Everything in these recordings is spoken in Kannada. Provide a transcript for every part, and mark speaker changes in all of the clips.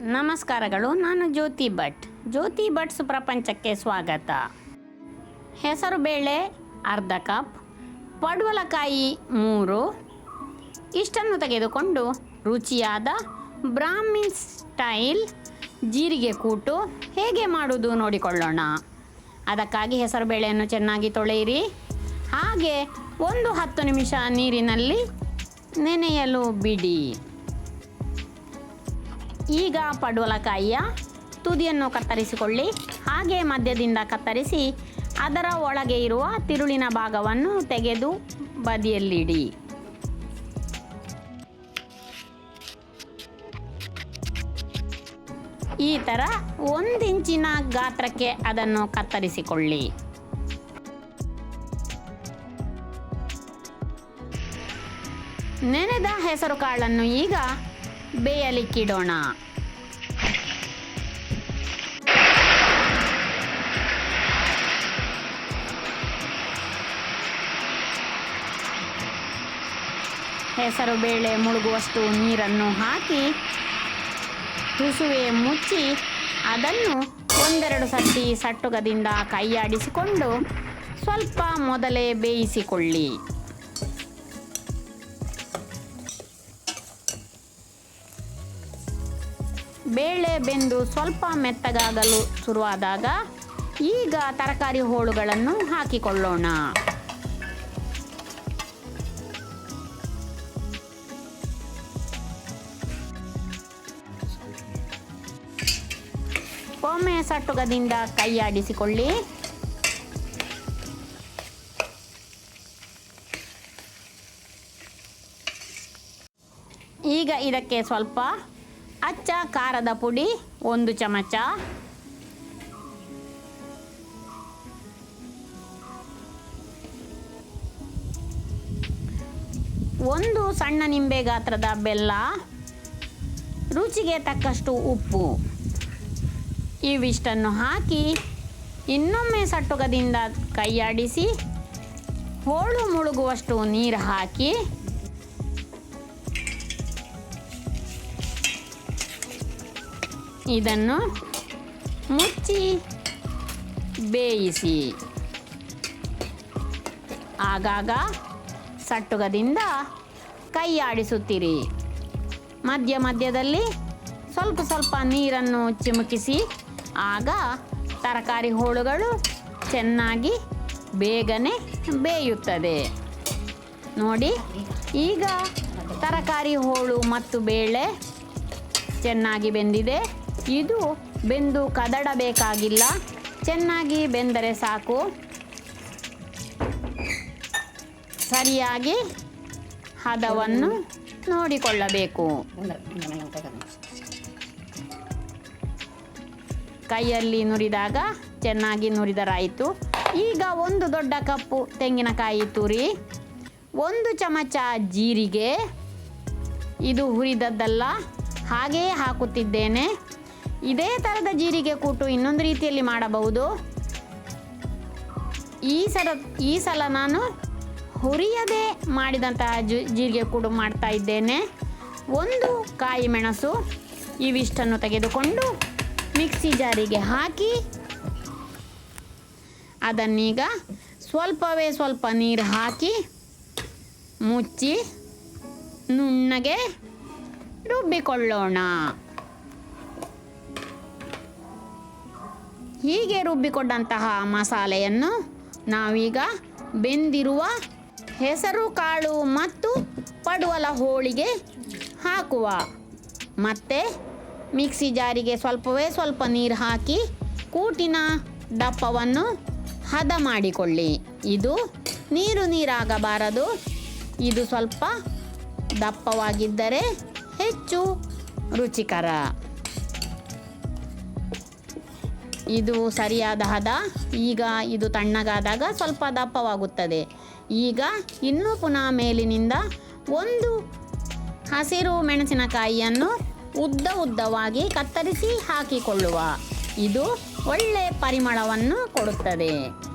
Speaker 1: ನಮಸ್ಕಾರಗಳು, ನಾನು ಜ್ಯೋತಿ ಭಟ್. ಜ್ಯೋತಿ ಭಟ್ಸ್ ಪ್ರಪಂಚಕ್ಕೆ ಸ್ವಾಗತ. ಹೆಸರು ಬೇಳೆ, ಅರ್ಧ ಕಪ್. ಪಡವಲಕಾಯಿ, ಮೂರು. ಇಷ್ಟನ್ನು ತೆಗೆದುಕೊಂಡು ರುಚಿಯಾದ ಬ್ರಾಹ್ಮಿನ್ ಸ್ಟೈಲ್ ಜೀರಿಗೆ ಕೂಟು ಹೇಗೆ ಮಾಡುವುದು ನೋಡಿಕೊಳ್ಳೋಣ. ಅದಕ್ಕಾಗಿ ಹೆಸರು ಬೇಳೆಯನ್ನು ಚೆನ್ನಾಗಿ ತೊಳೆಯಿರಿ. ಹಾಗೆ ಒಂದು ಹತ್ತು ನಿಮಿಷ ನೀರಿನಲ್ಲಿ ನೆನೆಯಲು ಬಿಡಿ. ಈಗ ಪಡವಲಕಾಯಿಯ ತುದಿಯನ್ನು ಕತ್ತರಿಸಿಕೊಳ್ಳಿ. ಹಾಗೆ ಮಧ್ಯದಿಂದ ಕತ್ತರಿಸಿ ಅದರ ಒಳಗೆ ಇರುವ ತಿರುಳಿನ ಭಾಗವನ್ನು ತೆಗೆದು ಬದಿಯಲ್ಲಿಡಿ. ಈ ಥರ ಒಂದಿಂಚಿನ ಗಾತ್ರಕ್ಕೆ ಅದನ್ನು ಕತ್ತರಿಸಿಕೊಳ್ಳಿ. ನೆನೆದ ಹೆಸರು ಕಾಳನ್ನು ಈಗ ಬೇಯಲಿಕ್ಕಿಡೋಣ ಹೆಸರು ಬೇಳೆ ಮುಳುಗುವಷ್ಟು ನೀರನ್ನು ಹಾಕಿ ತುಸುವೆ ಮುಚ್ಚಿ ಅದನ್ನು ಒಂದೆರಡು ಸತಿ ಸಟ್ಟುಗದಿಂದ ಕೈಯಾಡಿಸಿಕೊಂಡು ಸ್ವಲ್ಪ ಮೊದಲೇ ಬೇಯಿಸಿಕೊಳ್ಳಿ. ಬೇಳೆ ಬೆಂದು ಸ್ವಲ್ಪ ಮೆತ್ತಗಾಗಲು ಶುರುವಾದಾಗ ಈಗ ತರಕಾರಿ ಹೋಳುಗಳನ್ನು ಹಾಕಿಕೊಳ್ಳೋಣ. ಒಮ್ಮೆ ಸಟ್ಟುಗದಿಂದ ಕೈಯಾಡಿಸಿಕೊಳ್ಳಿ ಈಗ ಇದಕ್ಕೆ ಸ್ವಲ್ಪ ಅಚ್ಚ ಖಾರದ ಪುಡಿ, ಒಂದು ಚಮಚ. ಒಂದು ಸಣ್ಣ ನಿಂಬೆ ಗಾತ್ರದ ಬೆಲ್ಲ. ರುಚಿಗೆ ತಕ್ಕಷ್ಟು ಉಪ್ಪು. ಇವಿಷ್ಟನ್ನು ಹಾಕಿ ಇನ್ನೊಮ್ಮೆ ಸಟ್ಟುಗದಿಂದ ಕೈಯಾಡಿಸಿ, ಹೋಳು ಮುಳುಗುವಷ್ಟು ನೀರು ಹಾಕಿ ಇದನ್ನು ಮುಚ್ಚಿ ಬೇಯಿಸಿ. ಆಗಾಗ ಸಟ್ಟುಗದಿಂದ ಕೈ ಆಡಿಸುತ್ತೀರಿ. ಮಧ್ಯ ಮಧ್ಯದಲ್ಲಿ ಸ್ವಲ್ಪ ಸ್ವಲ್ಪ ನೀರನ್ನು ಚಿಮುಕಿಸಿ ಆಗ ತರಕಾರಿ ಹೋಳುಗಳು ಚೆನ್ನಾಗಿ ಬೇಗನೆ ಬೇಯುತ್ತದೆ. ನೋಡಿ, ಈಗ ತರಕಾರಿ ಹೋಳು ಮತ್ತು ಬೇಳೆ ಚೆನ್ನಾಗಿ ಬೆಂದಿದೆ. ಇದು ಬೆಂದು ಕದಡಬೇಕಾಗಿಲ್ಲ. ಚೆನ್ನಾಗಿ ಬೆಂದರೆ ಸಾಕು. ಸರಿಯಾಗಿ ಹದವನ್ನು ನೋಡಿಕೊಳ್ಳಬೇಕು. ಕೈಯಲ್ಲಿ ನುರಿದಾಗ ಚೆನ್ನಾಗಿ ನುರಿದರಾಯಿತು. ಈಗ ಒಂದು ದೊಡ್ಡ ಕಪ್ಪು ತೆಂಗಿನಕಾಯಿ ತುರಿ, ಒಂದು ಚಮಚ ಜೀರಿಗೆ. ಇದು ಹುರಿದದ್ದಲ್ಲ ಹಾಗೆಯೇ ಹಾಕುತ್ತಿದ್ದೇನೆ. ಇದೇ ಥರದ ಜೀರಿಗೆ ಕೂಟು ಇನ್ನೊಂದು ರೀತಿಯಲ್ಲಿ ಮಾಡಬಹುದು. ಈ ಸಲ ಈ ಸಲ ನಾನು ಹುರಿಯದೆ ಮಾಡಿದಂತಹ ಜು, ಜೀರಿಗೆ ಕೂಡು ಮಾಡ್ತಾ ಇದ್ದೇನೆ. ಒಂದು ಕಾಯಿ ಮೆಣಸು ಇವಿಷ್ಟನ್ನು ತೆಗೆದುಕೊಂಡು ಮಿಕ್ಸಿ ಜಾರಿಗೆ ಹಾಕಿ ಅದನ್ನೀಗ ಸ್ವಲ್ಪವೇ ಸ್ವಲ್ಪ ನೀರು ಹಾಕಿ ಮುಚ್ಚಿ ನುಣ್ಣಗೆ ರುಬ್ಬಿಕೊಳ್ಳೋಣ. ಹೀಗೆ ರುಬ್ಬಿಕೊಂಡಂತಹ ಮಸಾಲೆಯನ್ನು ನಾವೀಗ ಬೆಂದಿರುವ ಹೆಸರು, ಕಾಳು ಮತ್ತು ಪಡುವಲ ಹೋಳಿಗೆ ಹಾಕುವ. ಮತ್ತೆ ಮಿಕ್ಸಿ ಜಾರಿಗೆ ಸ್ವಲ್ಪವೇ ಸ್ವಲ್ಪ ನೀರು ಹಾಕಿ ಕೂಟಿನ ದಪ್ಪವನ್ನು ಹದ ಮಾಡಿಕೊಳ್ಳಿ. ಇದು ನೀರು ನೀರಾಗಬಾರದು. ಇದು ಸ್ವಲ್ಪ ದಪ್ಪವಾಗಿದ್ದರೆ ಹೆಚ್ಚು ರುಚಿಕರ. ಇದು ಸರಿಯಾದ ಹದ. ಈಗ ಇದು ತಣ್ಣಗಾದಾಗ ಸ್ವಲ್ಪ ದಪ್ಪವಾಗುತ್ತದೆ. ಈಗ ಇನ್ನೂ ಪುನಃ ಮೇಲಿನಿಂದ ಒಂದು ಹಸಿರು ಮೆಣಸಿನಕಾಯಿಯನ್ನು ಉದ್ದ ಉದ್ದವಾಗಿ ಕತ್ತರಿಸಿ ಹಾಕಿಕೊಳ್ಳುವ. ಇದು ಒಳ್ಳೆ ಪರಿಮಳವನ್ನು ಕೊಡುತ್ತದೆ.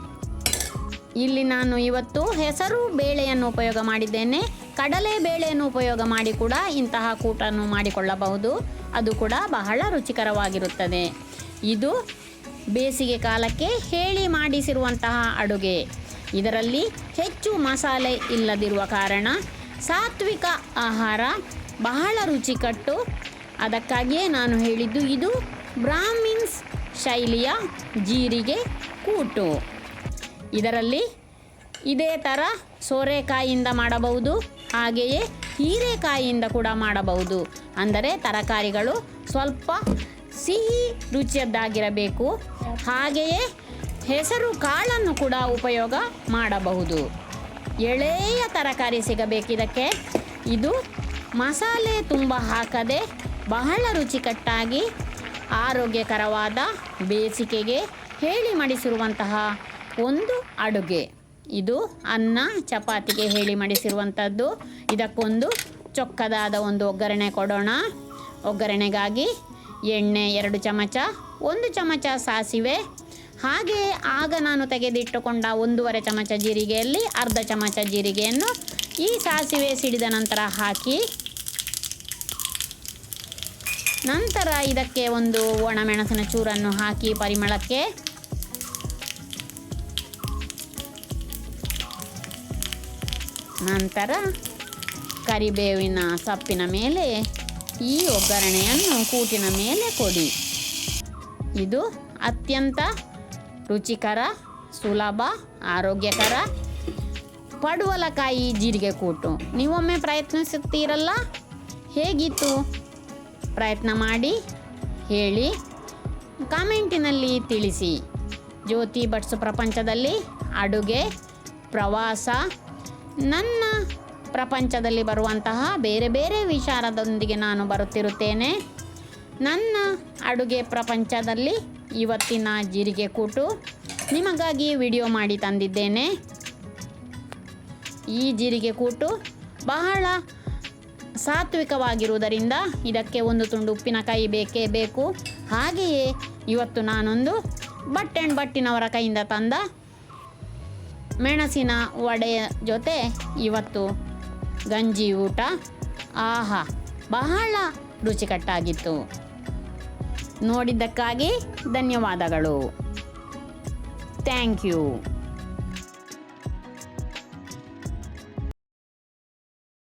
Speaker 1: ಇಲ್ಲಿ ನಾನು ಇವತ್ತು ಹೆಸರು ಬೇಳೆಯನ್ನು ಉಪಯೋಗ ಮಾಡಿದ್ದೇನೆ. ಕಡಲೆ ಬೇಳೆಯನ್ನು ಉಪಯೋಗ ಮಾಡಿ ಕೂಡ ಇಂತಹ ಕೂಟನ್ನು ಮಾಡಿಕೊಳ್ಳಬಹುದು. ಅದು ಕೂಡ ಬಹಳ ರುಚಿಕರವಾಗಿರುತ್ತದೆ. ಇದು ಬೇಸಿಗೆ ಕಾಲಕ್ಕೆ ಹೇಳಿ ಮಾಡಿಸಿರುವಂತಹ ಅಡುಗೆ. ಇದರಲ್ಲಿ ಹೆಚ್ಚು ಮಸಾಲೆ ಇಲ್ಲದಿರುವ ಕಾರಣ ಸಾತ್ವಿಕ ಆಹಾರ ಬಹಳ ರುಚಿಕಟ್ಟು. ಅದಕ್ಕಾಗಿಯೇ ನಾನು ಹೇಳಿದ್ದು ಇದು ಬ್ರಾಹ್ಮಿನ್ಸ್ ಶೈಲಿಯ ಜೀರಿಗೆ ಕೂಟು. ಇದರಲ್ಲಿ ಇದೇ ಥರ ಸೋರೆಕಾಯಿಯಿಂದ ಮಾಡಬಹುದು, ಹಾಗೆಯೇ ಹೀರೆಕಾಯಿಯಿಂದ ಕೂಡ ಮಾಡಬಹುದು. ಅಂದರೆ ತರಕಾರಿಗಳು ಸ್ವಲ್ಪ ಸಿಹಿ ರುಚಿಯದ್ದಾಗಿರಬೇಕು. ಹಾಗೆಯೇ ಹೆಸರು ಕಾಳನ್ನು ಕೂಡ ಉಪಯೋಗ ಮಾಡಬಹುದು. ಎಳೆಯ ತರಕಾರಿ ಸಿಗಬೇಕಿದಕ್ಕೆ ಇದು ಮಸಾಲೆ ತುಂಬ ಹಾಕದೆ ಬಹಳ ರುಚಿಕಟ್ಟಾಗಿ ಆರೋಗ್ಯಕರವಾದ ಬೇಸಿಗೆಗೆ ಹೇಳಿ ಮಡಿಸಿರುವಂತಹ ಒಂದು ಅಡುಗೆ. ಇದು ಅನ್ನ ಚಪಾತಿಗೆ ಹೇಳಿ ಮಡಿಸಿರುವಂಥದ್ದು. ಇದಕ್ಕೊಂದು ಚೊಕ್ಕದಾದ ಒಂದು ಒಗ್ಗರಣೆ ಕೊಡೋಣ. ಒಗ್ಗರಣೆಗಾಗಿ ಎಣ್ಣೆ ಎರಡು ಚಮಚ, ಒಂದು ಚಮಚ ಸಾಸಿವೆ. ಹಾಗೆ ಆಗ ನಾನು ತೆಗೆದಿಟ್ಟುಕೊಂಡ ಒಂದೂವರೆ ಚಮಚ ಜೀರಿಗೆಯಲ್ಲಿ ಅರ್ಧ ಚಮಚ ಜೀರಿಗೆಯನ್ನು ಈ ಸಾಸಿವೆ ಸಿಡಿದ ನಂತರ ಹಾಕಿ, ನಂತರ ಇದಕ್ಕೆ ಒಂದು ಒಣಮೆಣಸಿನ ಚೂರನ್ನು ಹಾಕಿ ಪರಿಮಳಕ್ಕೆ. ನಂತರ ಕರಿಬೇವಿನ ಸೊಪ್ಪಿನ ಮೇಲೆ ಈ ಒಗ್ಗರಣೆಯನ್ನು ಕೂಟಿನ ಮೇಲೆ ಕೊಡಿ. ಇದು ಅತ್ಯಂತ ರುಚಿಕರ, ಸುಲಭ, ಆರೋಗ್ಯಕರ ಪಡುವಲಕಾಯಿ ಜೀರಿಗೆ ಕೂಟು. ನೀವೊಮ್ಮೆ ಪ್ರಯತ್ನಿಸುತ್ತೀರಲ್ಲ? ಹೇಗಿತ್ತು? ಪ್ರಯತ್ನ ಮಾಡಿ, ಹೇಳಿ. ಕಾಮೆಂಟಿನಲ್ಲಿ ತಿಳಿಸಿ. ಜ್ಯೋತಿ ಭಟ್ಸು ಪ್ರಪಂಚದಲ್ಲಿ ಅಡುಗೆ, ಪ್ರವಾಸ, ನನ್ನ ಪ್ರಪಂಚದಲ್ಲಿ ಬರುವಂತಹ ಬೇರೆ ಬೇರೆ ವಿಚಾರದೊಂದಿಗೆ ನಾನು ಬರುತ್ತಿರುತ್ತೇನೆ. ನನ್ನ ಅಡುಗೆ ಪ್ರಪಂಚದಲ್ಲಿ ಇವತ್ತಿನ ಜೀರಿಗೆ ಕೂಟು ನಿಮಗಾಗಿ ವಿಡಿಯೋ ಮಾಡಿ ತಂದಿದ್ದೇನೆ. ಈ ಜೀರಿಗೆ ಕೂಟು ಬಹಳ ಸಾತ್ವಿಕವಾಗಿರುವುದರಿಂದ ಇದಕ್ಕೆ ಒಂದು ತುಂಡು ಉಪ್ಪಿನಕಾಯಿ ಬೇಕೇ ಬೇಕು. ಹಾಗೆಯೇ ಇವತ್ತು ನಾನೊಂದು ಬಟ್ ಆ್ಯಂಡ್ ಬಟ್ಟಿನವರ ಕೈಯಿಂದ ತಂದ ಮೆಣಸಿನ ವಡೆಯ ಜೊತೆ ಇವತ್ತು ಗಂಜಿ ಊಟ ಆಹಾ ಬಹಳ ರುಚಿಕಟ್ಟಾಗಿತ್ತು. ನೋಡಿದ್ದಕ್ಕಾಗಿ ಧನ್ಯವಾದಗಳು. Thank you.